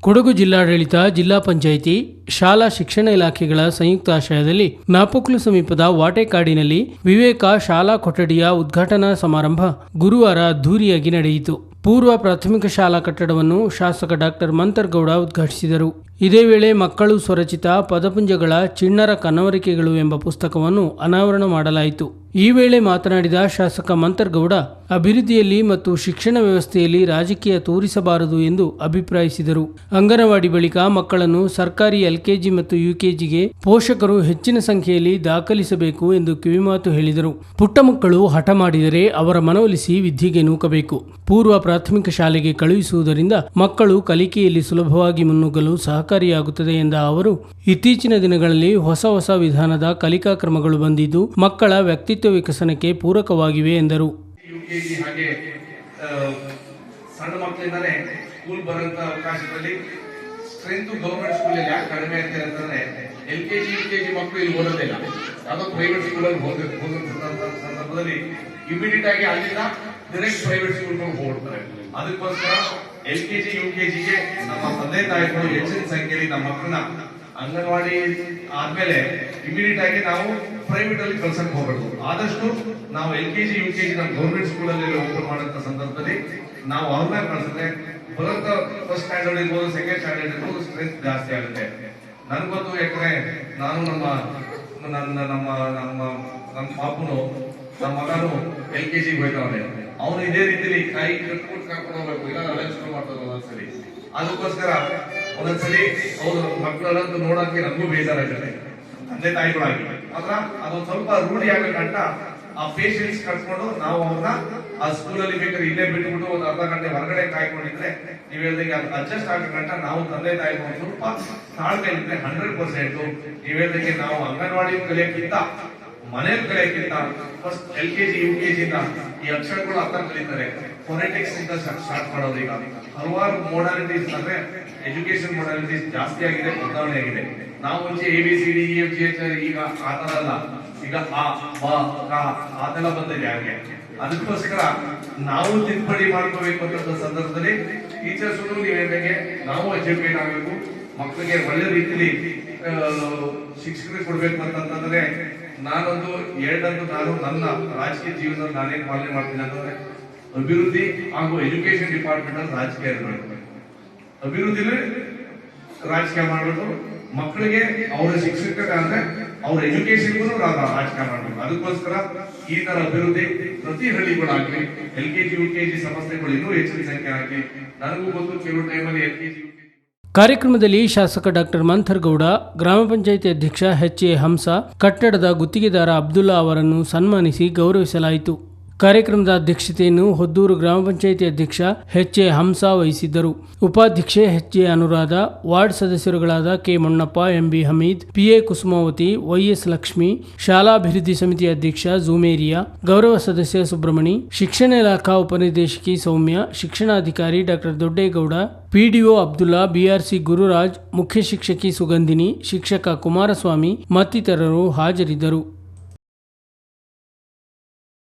ಕೊಡಗು ಜಿಲ್ಲಾಡಳಿತ, ಜಿಲ್ಲಾ ಪಂಚಾಯಿತಿ, ಶಾಲಾ ಶಿಕ್ಷಣ ಇಲಾಖೆಗಳ ಸಂಯುಕ್ತಾಶ್ರಯದಲ್ಲಿ ನಾಪುಕ್ಲು ಸಮೀಪದ ವಾಟೆಕಾಡಿನಲ್ಲಿ ವಿವೇಕ ಶಾಲಾ ಕೊಠಡಿಯ ಉದ್ಘಾಟನಾ ಸಮಾರಂಭ ಗುರುವಾರ ಅದ್ದೂರಿಯಾಗಿ ನಡೆಯಿತು. ಪೂರ್ವ ಪ್ರಾಥಮಿಕ ಶಾಲಾ ಕಟ್ಟಡವನ್ನು ಶಾಸಕ ಡಾಕ್ಟರ್ ಮಂತರ್ಗೌಡ ಉದ್ಘಾಟಿಸಿದರು. ಇದೇ ವೇಳೆ ಮಕ್ಕಳು ಸ್ವರಚಿತ ಪದಪುಂಜಗಳ ಚಿಣ್ಣರ ಕನವರಿಕೆಗಳು ಎಂಬ ಪುಸ್ತಕವನ್ನು ಅನಾವರಣ ಮಾಡಲಾಯಿತು. ಈ ವೇಳೆ ಮಾತನಾಡಿದ ಶಾಸಕ ಮಂತರ್ಗೌಡ, ಅಭಿವೃದ್ಧಿಯಲ್ಲಿ ಮತ್ತು ಶಿಕ್ಷಣ ವ್ಯವಸ್ಥೆಯಲ್ಲಿ ರಾಜಕೀಯ ತೋರಿಸಬಾರದು ಎಂದು ಅಭಿಪ್ರಾಯಿಸಿದರು. ಅಂಗನವಾಡಿ ಬಳಿಕ ಮಕ್ಕಳನ್ನು ಸರ್ಕಾರಿ ಎಲ್ಕೆಜಿ ಮತ್ತು ಯುಕೆಜಿಗೆ ಪೋಷಕರು ಹೆಚ್ಚಿನ ಸಂಖ್ಯೆಯಲ್ಲಿ ದಾಖಲಿಸಬೇಕು ಎಂದು ಕಿವಿಮಾತು ಹೇಳಿದರು. ಪುಟ್ಟ ಮಕ್ಕಳು ಹಠ ಮಾಡಿದರೆ ಅವರ ಮನವೊಲಿಸಿ ವಿದ್ಯೆಗೆ ನೂಕಬೇಕು. ಪೂರ್ವ ಪ್ರಾಥಮಿಕ ಶಾಲೆಗೆ ಕಳುಹಿಸುವುದರಿಂದ ಮಕ್ಕಳು ಕಲಿಕೆಯಲ್ಲಿ ಸುಲಭವಾಗಿ ಮುನ್ನುಗ್ಗಲು ಸಹಕಾರಿಯಾಗುತ್ತದೆ ಎಂದ ಅವರು, ಇತ್ತೀಚಿನ ದಿನಗಳಲ್ಲಿ ಹೊಸ ಹೊಸ ವಿಧಾನದ ಕಲಿಕಾ ಕ್ರಮಗಳು ಬಂದಿದ್ದು ಮಕ್ಕಳ ವ್ಯಕ್ತಿತ್ವ ವಿಕಸನಕ್ಕೆ ಪೂರಕವಾಗಿವೆ ಎಂದರು. ಸಣ್ಣ ಮಕ್ಕಳಿಂದಾನೆ ಸ್ಕೂಲ್ ಬರೋಂತ ಅವಕಾಶದಲ್ಲಿ ಸ್ಟ್ರೆಂತ್ ಗೌರ್ಮೆಂಟ್ ಸ್ಕೂಲಲ್ಲಿ ಯಾಕೆ ಕಡಿಮೆ ಆಗ್ತದೆ ಅಂತಂದ್ರೆ L K G U K G ಮಕ್ಕಳು ಇಲ್ಲಿ ಓದೋದಿಲ್ಲ. ಯಾವುದೋ ಪ್ರೈವೇಟ್ ಸ್ಕೂಲಲ್ಲಿ ಹೋಗಬೇಕು ಸಂದರ್ಭ- ಸಂದರ್ಭದಲ್ಲಿ ಇಮಿಡಿಯೇಟ್ ಆಗಿ ಅಲ್ಲಿಂದ ಡೈರೆಕ್ಟ್ ಪ್ರೈವೇಟ್ ಸ್ಕೂಲ್ಗಳು ಹೋಗ್ತಾರೆ. ಅದಕ್ಕೋಸ್ಕರ L K G, U K ಜಿಗೆ ನಮ್ಮ ತಂದೆ ತಾಯಿಗಳು ಹೆಚ್ಚಿನ ಸಂಖ್ಯೆಯಲ್ಲಿ ನಮ್ಮ ಮಕ್ಕಳನ್ನ ಅಂಗನವಾಡಿ ಆದ್ಮೇಲೆ ಇಮಿಡಿಯೇಟ್ ಆಗಿ ನಾವು ಪ್ರೈವೇಟ್ ಅಲ್ಲಿ ಕಳ್ಸಕ್ ಹೋಗ್ಬೇಕು ಆದಷ್ಟು ನಾವು L K G, U K G ನಮ್ಮ ಗೌರ್ಮೆಂಟ್ ಸ್ಕೂಲ್ ಅಲ್ಲಿ ಓಪನ್ ಮಾಡಂತ ಸಂದರ್ಭದಲ್ಲಿ ನಾವು ಅವ್ರನ್ನ ಕಳ್ಸಿದ್ರೆ ಬರೋಂತ ಫಸ್ಟ್ ಸ್ಟ್ಯಾಂಡರ್ಡ್ ಇರ್ಬೋದು ಸೆಕೆಂಡ್ ಸ್ಟ್ಯಾಂಡರ್ಡ್ ಇರ್ಬೋದು ಸ್ಟ್ರೆಸ್ ಜಾಸ್ತಿ ಆಗುತ್ತೆ. ನನ್ಗೊತ್ತು ಯಾಕಂದ್ರೆ ನಾನು ನಮ್ಮ, ನನ್ನ, ನಮ್ಮ ನಮ್ಮ ನಮ್ಮ ಪಾಪನು, ನಮ್ಮ ಮಗನು ಎಲ್ ಕೆ ಜಿಗೆ ಅವನು ಇದೇ ರೀತಿಲಿ ಕೈ ಕಟ್ಕೊಂಡು ಕರ್ಕೊಂಡು ಹೋಗ್ಬೇಕು ಇಲ್ಲ ಶುರು ಮಾಡ್ತಾರೆ ಒಂದೊಂದ್ಸಲಿ. ಅದಕ್ಕೋಸ್ಕರ ಒಂದೊಂದ್ಸಲಿ ಅವರು ಮಕ್ಕಳಲ್ಲಂತೂ ನೋಡಕ್ಕೆ ನಮಗೂ ಬೇಜಾರಾಗುತ್ತೆ ತಂದೆ ತಾಯಿಗಳಾಗಿ ಆದ್ರ ಅದೊಂದು ಸ್ವಲ್ಪ ರೂಢಿ ಆಗಬೇಕಂತ ಆ ಪೇಷನ್ಸ್ ಕಟ್ಕೊಂಡು ನಾವು ಅವ್ರನ್ನ ಆ ಸ್ಕೂಲಲ್ಲಿ ಬೇಕಾದ್ರೆ ಇಲ್ಲೇ ಬಿಟ್ಬಿಟ್ಟು ಒಂದು ಅರ್ಧ ಗಂಟೆ ಹೊರಗಡೆ ಕಾಯ್ಕೊಂಡಿದ್ರೆ ನೀವು ಹೇಳ್ದಂಗೆ ಅದು ಅಡ್ಜಸ್ಟ್ ಆಗಬೇಕಂತ ನಾವು ತಂದೆ ತಾಯಿ ಸ್ವಲ್ಪ ತಾಳ್ಮೆ ಇದ್ರೆ ಹಂಡ್ರೆಡ್ ಪರ್ಸೆಂಟ್ ನೀವು ಹೇಳ್ದಂಗೆ ನಾವು ಅಂಗನವಾಡಿ ಕಲಿಯಕ್ಕಿಂತ ಮನೇಲಿ ಕಲಿಯಕ್ಕಿಂತ first L K G U K G ಇಂದ ಈ ಅಕ್ಷರಗಳು ಅರ್ಥ ಕಲಿತಾರೆ. ಫೊನೆಟಿಕ್ಸ್ ಇಂದ ಸ್ಟಾರ್ಟ್ ಮಾಡೋದು ಈಗ. ಹಲವಾರು ಮೋಡಾಲಿಟೀಸ್ ಅಂದ್ರೆ ಎಜುಕೇಶನ್ ಮೋಡಾಲಿಟೀಸ್ ಜಾಸ್ತಿ ಆಗಿದೆ, ಬದಲಾವಣೆ ಆಗಿದೆ. ನಾವು ಮುಂಚೆ A B C D E F G H ಈಗ ಆ ತರ ಅಲ್ಲ. ಈಗ ಆ, ಬ, ಕ ಅದೆಲ್ಲ ಬಂದಿದೆ ಹಾಗೆ. ಅದಕ್ಕೋಸ್ಕರ ನಾವು ತಿದ್ದುಪಡಿ ಮಾಡ್ಕೋಬೇಕು ಅಂತ ಸಂದರ್ಭದಲ್ಲಿ ಟೀಚರ್ಸ್ ನೀವು ಹೇಳ್ದಂಗೆ ನಾವು ಎಜುಕೇಟ್ ಆಗಬೇಕು. ಮಕ್ಕಳಿಗೆ ಒಳ್ಳೆ ರೀತಿಲಿ ಶಿಕ್ಷಕರಿಗೆ ಕೊಡ್ಬೇಕು ಅಂತಂದ್ರೆ ನಾನೊಂದು, ಎರಡಂದು ನಾನು ನನ್ನ ರಾಜಕೀಯ ಜೀವನದಲ್ಲಿ ನಾನೇನು ಪಾಲನೆ ಮಾಡ್ತೀನಿ ಅಂತಂದ್ರೆ ಅಭಿವೃದ್ಧಿ ಹಾಗೂ ಎಜುಕೇಶನ್ ಡಿಪಾರ್ಟ್ಮೆಂಟ್ ಅಲ್ಲಿ ರಾಜಕೀಯ ಇರಬೇಕು. ಅಭಿವೃದ್ಧಿಲಿ ರಾಜಕೀಯ ಮಾಡೋದು ಮಕ್ಕಳಿಗೆ ಅವರ ಶಿಕ್ಷಕ ಅಂದ್ರೆ ಅವ್ರ ಎಜುಕೇಶನ್ಗೂ ರಾಜಕೀಯ ಮಾಡಬೇಕು. ಅದಕ್ಕೋಸ್ಕರ ಈ ತರ ಅಭಿವೃದ್ಧಿ ಪ್ರತಿ ಹಳ್ಳಿಗಳಾಗ್ಲಿ L K G U K G ಸಂಸ್ಥೆಗಳು ಇನ್ನೂ ಹೆಚ್ಚಿನ ಸಂಖ್ಯೆ ಆಗಲಿ ನನಗೂ ಗೊತ್ತು ಕೆಲವು ಟೈಮಲ್ಲಿ L K G U K G ಕಾರ್ಯಕ್ರಮದಲ್ಲಿ ಶಾಸಕ ಡಾಕ್ಟರ್ ಮಂಥರ್ಗೌಡ, ಗ್ರಾಮ ಪಂಚಾಯಿತಿ ಅಧ್ಯಕ್ಷ ಎಚ್ ಎ ಹಂಸ, ಕಟ್ಟಡದ ಗುತ್ತಿಗೆದಾರ ಅಬ್ದುಲ್ಲಾ ಅವರನ್ನು ಸನ್ಮಾನಿಸಿ ಗೌರವಿಸಲಾಯಿತು. ಕಾರ್ಯಕ್ರಮದ ಅಧ್ಯಕ್ಷತೆಯನ್ನು ಹೊದ್ದೂರು ಗ್ರಾಮ ಪಂಚಾಯಿತಿ ಅಧ್ಯಕ್ಷ ಎಚ್ ಎ ಹಂಸ ವಹಿಸಿದ್ದರು. ಉಪಾಧ್ಯಕ್ಷೆ H A Anuradha, ward ಸದಸ್ಯರುಗಳಾದ K Mannappa, MB Hameed PA Kusumavathi, YS Lakshmi, ಶಾಲಾಭಿವೃದ್ಧಿ ಸಮಿತಿ ಅಧ್ಯಕ್ಷ ಜೂಮೇರಿಯಾ, ಗೌರವ ಸದಸ್ಯ ಸುಬ್ರಹ್ಮಣಿ, ಶಿಕ್ಷಣ ಇಲಾಖಾ ಉಪನಿರ್ದೇಶಕಿ ಸೌಮ್ಯ, ಶಿಕ್ಷಣಾಧಿಕಾರಿ doctor Doddegowda, PDO Abdulla, BRC Gururaj, ಮುಖ್ಯ ಶಿಕ್ಷಕಿ ಸುಗಂಧಿನಿ, ಶಿಕ್ಷಕ ಕುಮಾರಸ್ವಾಮಿ ಮತ್ತಿತರರು ಹಾಜರಿದ್ದರು.